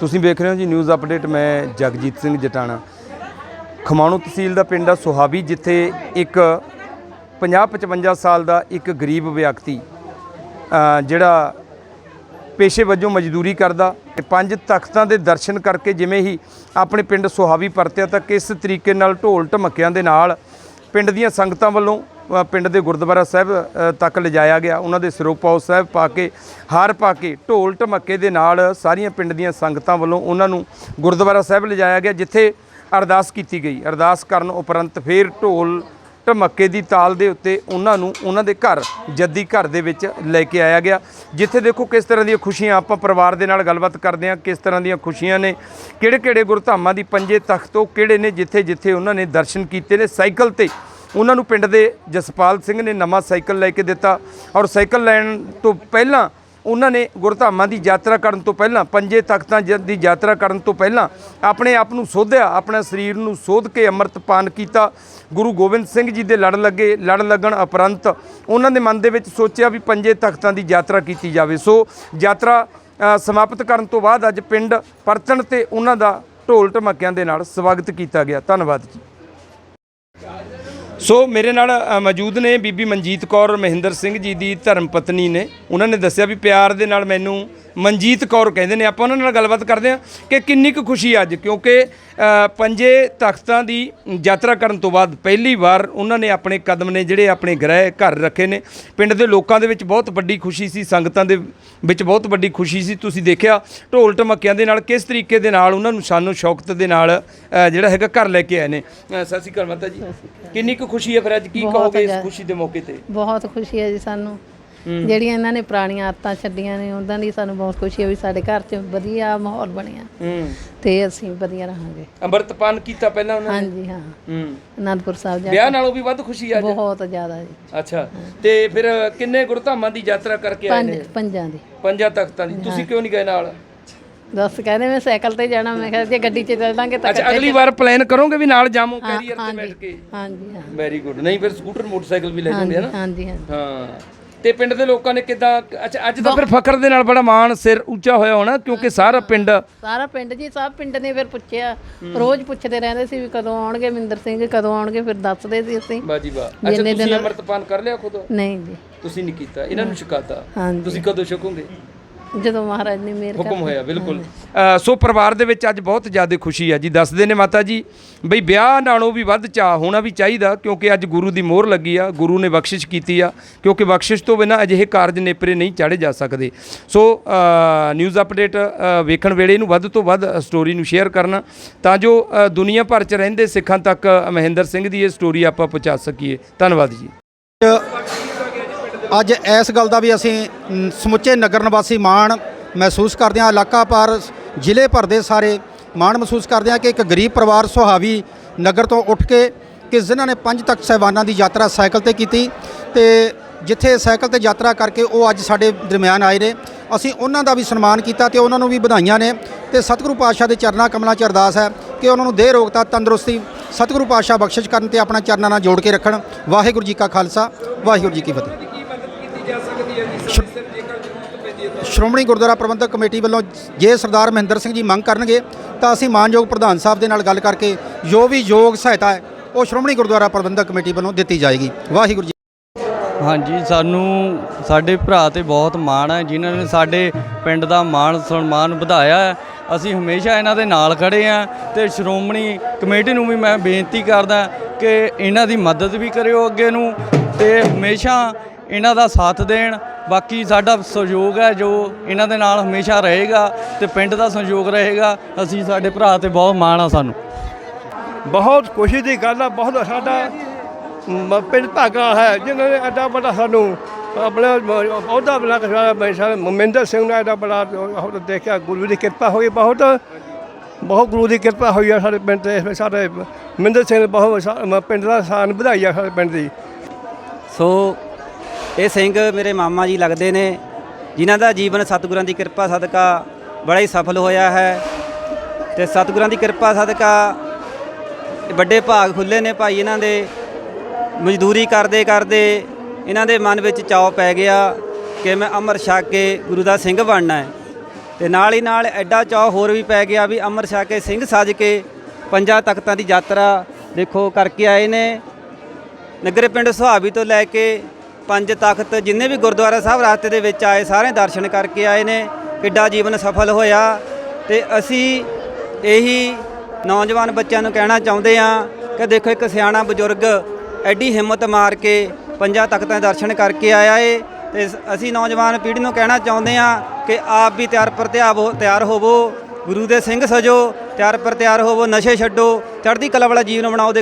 ਤੁਸੀਂ ਵੇਖ ਰਹੇ ਹੋ ਜੀ ਨਿਊਜ਼ ਅਪਡੇਟ ਮੈਂ ਜਗਜੀਤ ਸਿੰਘ ਜਟਾਣਾ। ਖਮਾਣੋ ਤਹਿਸੀਲ ਦਾ ਪਿੰਡ ਆ ਸੁਹਾਬੀ ਜਿੱਥੇ ਇੱਕ 50-55 ਸਾਲ ਦਾ ਇੱਕ ਗਰੀਬ ਵਿਅਕਤੀ ਜਿਹੜਾ ਪੇਸ਼ੇ ਵਜੋਂ ਮਜ਼ਦੂਰੀ ਕਰਦਾ ਤੇ ਪੰਜ ਤਖਤਾਂ ਦੇ ਦਰਸ਼ਨ ਕਰਕੇ ਜਿਵੇਂ ਹੀ ਆਪਣੇ ਪਿੰਡ ਸੁਹਾਵੀ ਪਰਤਿਆ ਤਾਂ ਕਿਸ ਤਰੀਕੇ ਨਾਲ ਢੋਲ ਢਮਕਿਆਂ ਦੇ ਨਾਲ ਪਿੰਡ ਦੀਆਂ ਸੰਗਤਾਂ ਵੱਲੋਂ ਪਿੰਡ ਦੇ ਗੁਰਦੁਆਰਾ ਸਾਹਿਬ ਤੱਕ ਲਿਜਾਇਆ ਗਿਆ। ਉਹਨਾਂ ਦੇ ਸਿਰੋਪਾਓ ਸਾਹਿਬ ਪਾ ਕੇ, ਹਾਰ ਪਾ ਕੇ, ਢੋਲ ਢਮੱਕੇ ਦੇ ਨਾਲ ਸਾਰੀਆਂ ਪਿੰਡ ਦੀਆਂ ਸੰਗਤਾਂ ਵੱਲੋਂ ਉਹਨਾਂ ਨੂੰ ਗੁਰਦੁਆਰਾ ਸਾਹਿਬ ਲਿਜਾਇਆ ਗਿਆ, ਜਿੱਥੇ ਅਰਦਾਸ ਕੀਤੀ ਗਈ। ਅਰਦਾਸ ਕਰਨ ਉਪਰੰਤ ਫਿਰ ਢੋਲ ਢਮੱਕੇ ਦੀ ਤਾਲ ਦੇ ਉੱਤੇ ਉਹਨਾਂ ਨੂੰ ਉਹਨਾਂ ਦੇ ਘਰ, ਜੱਦੀ ਘਰ ਦੇ ਵਿੱਚ ਲੈ ਕੇ ਆਇਆ ਗਿਆ। ਜਿੱਥੇ ਦੇਖੋ ਕਿਸ ਤਰ੍ਹਾਂ ਦੀਆਂ ਖੁਸ਼ੀਆਂ ਆਪਾਂ ਪਰਿਵਾਰ ਦੇ ਨਾਲ ਗੱਲਬਾਤ ਕਰਦੇ ਹਾਂ, ਕਿਸ ਤਰ੍ਹਾਂ ਦੀਆਂ ਖੁਸ਼ੀਆਂ ਨੇ ਕਿਹੜੇ ਕਿਹੜੇ ਗੁਰਧਾਮਾਂ ਦੀ ਪੰਜੇ ਤਖਤ ਤੋਂ ਕਿਹੜੇ ਨੇ ਜਿੱਥੇ ਜਿੱਥੇ ਉਹਨਾਂ ਨੇ ਦਰਸ਼ਨ ਕੀਤੇ ਨੇ, ਸਾਈਕਲ ਤੇ ਉਹਨਾਂ ਨੂੰ ਪਿੰਡ ਦੇ ਜਸਪਾਲ ਸਿੰਘ ਨੇ ਨਵਾਂ ਸਾਈਕਲ ਲੈ ਕੇ ਦਿੱਤਾ ਔਰ ਸਾਈਕਲ ਲੈਣ ਤੋਂ ਪਹਿਲਾਂ ਉਹਨਾਂ ਨੇ ਗੁਰਧਾਮਾਂ ਦੀ ਯਾਤਰਾ ਕਰਨ ਤੋਂ ਪਹਿਲਾਂ, ਪੰਜੇ ਤਖਤਾਂ ਜ- ਦੀ ਯਾਤਰਾ ਕਰਨ ਤੋਂ ਪਹਿਲਾਂ ਆਪਣੇ ਆਪ ਨੂੰ ਸੋਧਿਆ, ਆਪਣੇ ਸਰੀਰ ਨੂੰ ਸੋਧ ਕੇ ਅੰਮ੍ਰਿਤ ਪਾਨ ਕੀਤਾ। ਗੁਰੂ ਗੋਬਿੰਦ ਸਿੰਘ ਜੀ ਦੇ ਲੜ ਲੱਗੇ, ਲੜ ਲੱਗਣ ਉਪਰੰਤ ਉਹਨਾਂ ਦੇ ਮਨ ਦੇ ਵਿੱਚ ਸੋਚਿਆ ਵੀ ਪੰਜੇ ਤਖਤਾਂ ਦੀ ਯਾਤਰਾ ਕੀਤੀ ਜਾਵੇ। ਸੋ ਯਾਤਰਾ ਸਮਾਪਤ ਕਰਨ ਤੋਂ ਬਾਅਦ ਅੱਜ ਪਿੰਡ ਪਰਤਣ ਤੇ ਉਹਨਾਂ ਦਾ ਢੋਲ ਢਮੱਕਿਆਂ ਦੇ ਨਾਲ ਸਵਾਗਤ ਕੀਤਾ ਗਿਆ। ਧੰਨਵਾਦ ਜੀ। ਸੋ ਮੇਰੇ ਨਾਲ ਅ, ਮੌਜੂਦ ਨੇ ਬੀਬੀ ਮਨਜੀਤ ਕੌਰ ਮਹਿੰਦਰ ਸਿੰਘ ਜੀ ਦੀ ਧਰਮ ਪਤਨੀ ਨੇ। ਉਹਨਾਂ ਨੇ ਦੱਸਿਆ ਵੀ ਪਿਆਰ ਦੇ ਨਾਲ ਮੈਨੂੰ ਮਨਜੀਤ ਕੌਰ ਕਹਿੰਦੇ ਨੇ। ਆਪਾਂ ਉਹਨਾਂ ਨਾਲ ਗੱਲਬਾਤ ਕਰਦੇ ਹਾਂ ਕਿ ਕਿੰਨੀ ਕੁ ਖੁਸ਼ੀ ਅੱਜ ਕਿਉਂਕਿ ਪੰਜੇ ਤਖਤਾਂ ਦੀ ਯਾਤਰਾ ਕਰਨ ਤੋਂ ਬਾਅਦ ਪਹਿਲੀ ਵਾਰ ਉਹਨਾਂ ਨੇ ਆਪਣੇ ਕਦਮ ਨੇ ਜਿਹੜੇ ਆਪਣੇ ਗ੍ਰਹਿ ਘਰ ਰੱਖੇ ਨੇ। ਪਿੰਡ ਦੇ ਲੋਕਾਂ ਦੇ ਵਿੱਚ ਬਹੁਤ ਵੱਡੀ ਖੁਸ਼ੀ ਸੀ ਸੰਗਤਾਂ ਦੇ ਵਿੱਚ ਬਹੁਤ ਵੱਡੀ ਖੁਸ਼ੀ ਸੀ। ਤੁਸੀਂ ਦੇਖਿਆ ਢੋਲ ਢਮੱਕਿਆਂ ਦੇ ਨਾਲ ਕਿਸ ਤਰੀਕੇ ਦੇ ਨਾਲ ਉਹਨਾਂ ਨੂੰ ਸਾਨੂੰ ਸ਼ੌਕਤ ਦੇ ਨਾਲ ਜਿਹੜਾ ਹੈਗਾ ਘਰ ਲੈ ਕੇ ਆਏ ਨੇ। ਸਤਿ ਸ਼੍ਰੀ ਅਕਾਲ ਮਾਤਾ ਜੀ। ਕਿੰਨੀ ਕੁ ਖੁਸ਼ੀ ਹੈ ਫਿਰ ਅੱਜ? ਕੀ ਕਹੋਗੇ ਇਸ। ਖੁਸ਼ੀ ਦੇ ਮੌਕੇ ਤੇ? ਬਹੁਤ ਖੁਸ਼ੀ ਹੈ ਜੀ ਸਾਨੂੰ। ਜਿਹੜੀਆਂ ਇਹਨਾਂ ਨੇ ਪੁਰਾਣੀਆਂ ਆਦਤਾਂ ਛੱਡੀਆਂ ਨੇ ਉਹਨਾਂ ਦੀ ਸਾਨੂੰ ਬਹੁਤ ਖੁਸ਼ੀ ਹੈ ਵੀ ਸਾਡੇ ਘਰ 'ਚ ਵਧੀਆ ਮਾਹੌਲ ਬਣਿਆ। ਹੂੰ। ਤੇ ਅਸੀਂ ਵਧੀਆ ਰਹਾਂਗੇ। ਅੰਮ੍ਰਿਤਪਾਨ ਕੀਤਾ ਪਹਿਲਾਂ ਉਹਨਾਂ ਨੇ? ਹਾਂਜੀ ਹਾਂ। ਹੂੰ। ਅਨੰਦਪੁਰ ਸਾਹਿਬ ਜਾ ਵਿਆਹ ਨਾਲੋਂ ਵੀ ਵੱਧ ਖੁਸ਼ੀ ਅੱਜ? ਬਹੁਤ ਜ਼ਿਆਦਾ ਜੀ। ਅੱਛਾ। ਤੇ ਫਿਰ ਕਿੰਨੇ ਗੁਰਧਾਮਾਂ ਦੀ ਯਾਤਰਾ ਕਰਕੇ ਆਏ ਪੰਜ ਨੇ? ਪੰਜਾਂ ਦੀ। ਪੰਜਾਂ ਤਖਤਾਂ ਦੀ। ਤੁਸੀਂ ਕਿਉਂ ਨਹੀਂ ਗਏ ਨਾਲ? ਦੱਸ ਕਹਿੰਦੇ ਮੈਂ ਸਾਈਕਲ ਤੇ ਜਾਣਾ ਮੈਂ ਕਿਹਾ ਜੇ ਗੱਡੀ 'ਚ ਚੱਲ ਦਾਂਗੇ ਤਾਂ ਅੱਛਾ ਅਗਲੀ ਵਾਰ ਪਲਾਨ ਕਰੋਗੇ ਵੀ ਨਾਲ ਜਾਮੋ ਕੈਰੀਅਰ ਤੇ ਹਾਂਜੀ। ਬੈਠ ਕੇ? ਹਾਂਜੀ ਹਾਂ। ਵੈਰੀ ਗੁੱਡ ਨਹੀਂ ਫਿਰ ਸਕੂਟਰ ਮੋਟਰਸਾਈਕਲ ਵੀ ਲੈ ਜਾਂਦੇ ਆ ਨਾ? ਹਾਂਜੀ ਹਾਂ ਹਾਂ। ਤੇ ਪਿੰਡ ਦੇ ਲੋਕਾਂ ਨੇ ਕਿਦਾਂ ਅੱਛਾ ਅੱਜ ਤਾਂ ਫਿਰ ਫਖਰ ਦੇ ਨਾਲ ਬੜਾ ਮਾਣ ਸਿਰ ਉੱਚਾ ਹੋਇਆ ਹੋਣਾ ਕਿਉਂਕਿ ਸਾਰਾ ਪਿੰਡ ਸਾਰਾ ਪਿੰਡ ਜੀ ਸਭ ਪਿੰਡ ਨੇ ਫਿਰ ਪੁੱਛਿਆ। ਰੋਜ਼ ਪੁੱਛਦੇ ਰਹਿੰਦੇ ਸੀ ਵੀ ਕਦੋਂ ਆਉਣਗੇ ਮਿੰਦਰ ਸਿੰਘ ਕਦੋਂ ਆਉਣਗੇ ਫਿਰ ਦੱਸਦੇ ਸੀ ਅਸੀਂ। ਬਾਜੀ ਵਾਹ। ਅੱਛਾ ਤੁਸੀਂ ਅੰਮ੍ਰਿਤਪਾਨ ਕਰ ਲਿਆ ਖੁਦ? ਨਹੀਂ ਜੀ। ਤੁਸੀਂ ਨਹੀਂ ਕੀਤਾ ਇਹਨਾਂ ਨੂੰ ਹਾਂਜੀ। ਤੁਸੀਂ ਕਦੋਂ ਛਕੋਗੇ? ਜਦੋਂ ਮਹਾਰਾਜ ਨੇ ਮੇਰ ਕਰ ਹੁਕਮ ਹੋਇਆ ਬਿਲਕੁਲ। ਅ, ਸੋ ਪਰਿਵਾਰ ਦੇ ਵਿੱਚ ਅੱਜ ਬਹੁਤ ਜ਼ਿਆਦਾ ਖੁਸ਼ੀ ਹੈ ਜੀ। ਦੱਸਦੇ ਨੇ ਮਾਤਾ ਜੀ ਬਈ ਵਿਆਹ ਨਾਲੋਂ ਵੀ ਵੱਧ ਚਾਹ ਹੋਣਾ ਵੀ ਚਾਹੀਦਾ ਕਿਉਂਕਿ ਅੱਜ ਗੁਰੂ ਦੀ ਮੋਹਰ ਲੱਗੀ ਆ ਗੁਰੂ ਨੇ ਬਖਸ਼ਿਸ਼ ਕੀਤੀ ਆ ਕਿਉਂਕਿ ਬਖਸ਼ਿਸ਼ ਤੋਂ ਬਿਨਾਂ ਅਜਿਹੇ ਕਾਰਜ ਨੇਪਰੇ ਨਹੀਂ ਚਾੜੇ ਜਾ ਸਕਦੇ। ਸੋ ਅ, ਨਿਊਜ਼ ਅਪਡੇਟ ਅ, ਵੇਖਣ ਵੇਲੇ ਇਹਨੂੰ ਵੱਧ ਤੋਂ ਵੱਧ ਸਟੋਰੀ ਨੂੰ ਸ਼ੇਅਰ ਕਰਨਾ ਤਾਂ ਜੋ ਅ, ਦੁਨੀਆ ਭਰ 'ਚ ਰਹਿੰਦੇ ਸਿੱਖਾਂ ਤੱਕ ਮਹਿੰਦਰ ਸਿੰਘ ਦੀ ਇਹ ਸਟੋਰੀ ਆਪਾਂ ਪਹੁੰਚਾ ਸਕੀਏ। ਧੰਨਵਾਦ ਜੀ। ਅੱਜ ਇਸ ਗੱਲ ਦਾ ਵੀ ਅਸੀਂ ਸਮੁੱਚੇ ਨਗਰ ਨਿਵਾਸੀ ਮਾਣ ਮਹਿਸੂਸ ਕਰਦੇ ਹਾਂ। ਇਲਾਕਾ ਪਰ ਜ਼ਿਲ੍ਹੇ ਭਰ ਦੇ ਸਾਰੇ ਮਾਣ ਮਹਿਸੂਸ ਕਰਦੇ ਹਾਂ ਕਿ ਇੱਕ ਗਰੀਬ ਪਰਿਵਾਰ ਸੁਹਾਵੀ ਨਗਰ ਤੋਂ ਉੱਠ ਕੇ ਕਿ ਜਿਨ੍ਹਾਂ ਨੇ ਪੰਜ ਤੱਕ ਸਹਿਬਾਨਾਂ ਦੀ ਯਾਤਰਾ ਸਾਈਕਲ ਤੇ ਕੀਤੀ ਤੇ ਜਿੱਥੇ ਸਾਈਕਲ ਤੇ ਯਾਤਰਾ ਕਰਕੇ ਉਹ ਅੱਜ ਸਾਡੇ ਦਰਮਿਆਨ ਆਏ ਨੇ। ਅਸੀਂ ਉਹਨਾਂ ਦਾ ਵੀ ਸਨਮਾਨ ਕੀਤਾ ਤੇ ਉਹਨਾਂ ਨੂੰ ਵੀ ਵਧਾਈਆਂ ਨੇ ਤੇ ਸਤਿਗੁਰੂ ਪਾਤਸ਼ਾਹ ਦੇ ਚਰਨਾਂ ਕਮਲਾਂ 'ਚ ਅਰਦਾਸ ਹੈ ਕਿ ਉਹਨਾਂ ਨੂੰ ਦੇਹ, ਰੋਗਤਾ, ਤੰਦਰੁਸਤੀ ਸਤਿਗੁਰੂ ਪਾਤਸ਼ਾਹ ਬਖਸ਼ਿਸ਼ ਕਰਨ ਤੇ ਆਪਣਾ ਚਰਨਾਂ ਨਾਲ ਜੋੜ ਕੇ ਰੱਖਣ। ਵਾਹਿਗੁਰੂ ਜੀ ਕਾ ਖਾਲਸਾ, ਵਾਹਿਗੁਰੂ ਜੀ ਕੀ ਫਤਿਹ। ਸ਼੍ਰੋਮਣੀ ਗੁਰਦੁਆਰਾ ਪ੍ਰਬੰਧਕ ਕਮੇਟੀ ਵੱਲੋਂ ਜੇ ਸਰਦਾਰ ਮਹਿੰਦਰ ਸਿੰਘ ਜੀ ਮੰਗ ਕਰਨਗੇ ਤਾਂ ਅਸੀਂ ਮਾਨਯੋਗ ਪ੍ਰਧਾਨ ਸਾਹਿਬ ਦੇ ਨਾਲ ਗੱਲ ਕਰਕੇ ਜੋ ਵੀ ਯੋਗ ਸਹਾਇਤਾ ਹੈ ਉਹ ਸ਼੍ਰੋਮਣੀ ਗੁਰਦੁਆਰਾ ਪ੍ਰਬੰਧਕ ਕਮੇਟੀ ਵੱਲੋਂ ਦਿੱਤੀ ਜਾਏਗੀ। ਵਾਹਿਗੁਰੂ ਜੀ ਹਾਂਜੀ ਸਾਨੂੰ ਸਾਡੇ ਭਰਾ ਤੇ ਬਹੁਤ ਮਾਣ ਹੈ ਜਿਨ੍ਹਾਂ ਨੇ ਸਾਡੇ ਪਿੰਡ ਦਾ ਮਾਣ ਸਨਮਾਨ ਵਧਾਇਆ ਹੈ। ਅਸੀਂ ਹਮੇਸ਼ਾ ਇਹਨਾਂ ਦੇ ਨਾਲ ਖੜੇ ਆ ਤੇ ਸ਼੍ਰੋਮਣੀ ਕਮੇਟੀ ਨੂੰ ਵੀ ਮੈਂ ਬੇਨਤੀ ਕਰਦਾ ਕਿ ਇਹਨਾਂ ਦੀ ਮਦਦ ਵੀ ਕਰਿਓ ਅੱਗੇ ਨੂੰ ਤੇ ਹਮੇਸ਼ਾ ਇਹਨਾਂ ਦਾ ਸਾਥ ਦੇਣ। ਬਾਕੀ ਸਾਡਾ ਸਹਿਯੋਗ ਹੈ ਜੋ ਇਹਨਾਂ ਦੇ ਨਾਲ ਹਮੇਸ਼ਾ ਰਹੇਗਾ ਤੇ ਪਿੰਡ ਦਾ ਸਹਿਯੋਗ ਰਹੇਗਾ। ਅਸੀਂ ਸਾਡੇ ਭਰਾ ਤੇ ਬਹੁਤ ਮਾਣ ਆ ਸਾਨੂੰ। ਬਹੁਤ ਖੁਸ਼ੀ ਦੀ ਗੱਲ ਆ ਬਹੁਤ ਸਾਡਾ ਪਿੰਡ ਭਾਗਾ ਹੈ ਜਿਨ੍ਹਾਂ ਨੇ ਐਡਾ ਬੜਾ ਸਾਨੂੰ ਆਪਣਾ ਅਹੁਦਾ ਬਣਾ ਕੇ ਸਾਡਾ ਮੈਂ ਸਾਰੇ ਮਮਿੰਦਰ ਸਿੰਘ ਨੇ ਐਡਾ ਬੜਾ ਉਹ ਦੇਖਿਆ ਗੁਰੂ ਦੀ ਕਿਰਪਾ ਹੋਈ ਬਹੁਤ। ਬਹੁਤ ਗੁਰੂ ਦੀ ਕਿਰਪਾ ਹੋਈ ਆ ਸਾਡੇ ਪਿੰਡ ਤੇ ਸਾਡੇ ਮਮਿੰਦਰ ਸਿੰਘ ਨੇ ਬਹੁਤ ਪਿੰਡ ਦਾ ਸਾਨ ਵਧਾਈ ਆ ਸਾਡੇ ਪਿੰਡ ਦੀ। ਸੋ ਇਹ ਸਿੰਘ ਮੇਰੇ ਮਾਮਾ ਜੀ ਲੱਗਦੇ ਨੇ, ਜਿਨ੍ਹਾਂ ਦਾ ਜੀਵਨ ਸਤਿਗੁਰਾਂ ਦੀ ਕਿਰਪਾ ਸਦਕਾ ਬੜਾ ਹੀ ਸਫਲ ਹੋਇਆ ਹੈ ਤੇ ਸਤਿਗੁਰਾਂ ਦੀ ਕਿਰਪਾ ਸਦਕਾ ਵੱਡੇ ਭਾਗ ਖੁੱਲੇ ਨੇ ਭਾਈ ਇਹਨਾਂ ਦੇ, ਮਜ਼ਦੂਰੀ ਕਰਦੇ ਕਰਦੇ ਇਹਨਾਂ ਦੇ ਮਨ ਵਿੱਚ ਚਾਅ ਪੈ ਗਿਆ ਕਿ ਮੈਂ ਅਮਰ ਛਕ ਕੇ ਗੁਰੂ ਦਾ ਸਿੰਘ ਬਣਨਾ ਹੈ। ਤੇ ਨਾਲ ਹੀ ਨਾਲ ਐਡਾ ਚਾਅ ਹੋਰ ਵੀ ਪੈ ਗਿਆ ਵੀ ਅੰਮ੍ਰਿਤ ਛਕ ਕੇ ਸਿੰਘ ਸਾਜ ਕੇ ਪੰਜਾਂ ਤਖਤਾਂ ਦੀ ਯਾਤਰਾ ਦੇਖੋ ਕਰਕੇ ਆਏ ਨੇ। ਨਗਰ ਪਿੰਡ ਸੁਹਾਵੀ ਤੋਂ ਲੈ ਕੇ ਪੰਜ ਤਖਤ ਜਿੰਨੇ ਵੀ ਗੁਰਦੁਆਰਾ ਸਾਹਿਬ ਰਸਤੇ ਦੇ ਵਿੱਚ ਆਏ, ਸਾਰੇ ਦਰਸ਼ਨ ਕਰਕੇ ਆਏ ਨੇ, ਕਿੱਡਾ ਜੀਵਨ ਸਫਲ ਹੋਇਆ। ਤੇ ਅਸੀਂ ਇਹੀ ਨੌਜਵਾਨ ਬੱਚਿਆਂ ਨੂੰ ਕਹਿਣਾ ਚਾਹੁੰਦੇ ਆ ਕਿ ਦੇਖੋ ਇੱਕ ਸਿਆਣਾ ਬਜ਼ੁਰਗ ਐਡੀ ਹਿੰਮਤ ਮਾਰ ਕੇ ਪੰਜਾਂ ਤਖਤਾਂ ਦੇ ਦਰਸ਼ਨ ਕਰਕੇ ਆਇਆ ਏ। ਤੇ ਅਸੀਂ ਨੌਜਵਾਨ ਪੀੜ੍ਹੀ ਨੂੰ ਕਹਿਣਾ ਚਾਹੁੰਦੇ ਆ ਕਿ ਆਪ ਵੀ ਤਿਆਰ ਪਰ ਤਿਆਰ ਹੋਵੋ, ਗੁਰੂ ਦੇ ਸਿੰਘ ਸਜੋ, ਤਿਆਰ ਪਰ ਤਿਆਰ ਹੋਵੋ, ਨਸ਼ੇ ਛੱਡੋ, ਚੜ੍ਹਦੀ ਕਲਾ ਵਾਲਾ ਜੀਵਨ ਬਣਾਓ ਦੇ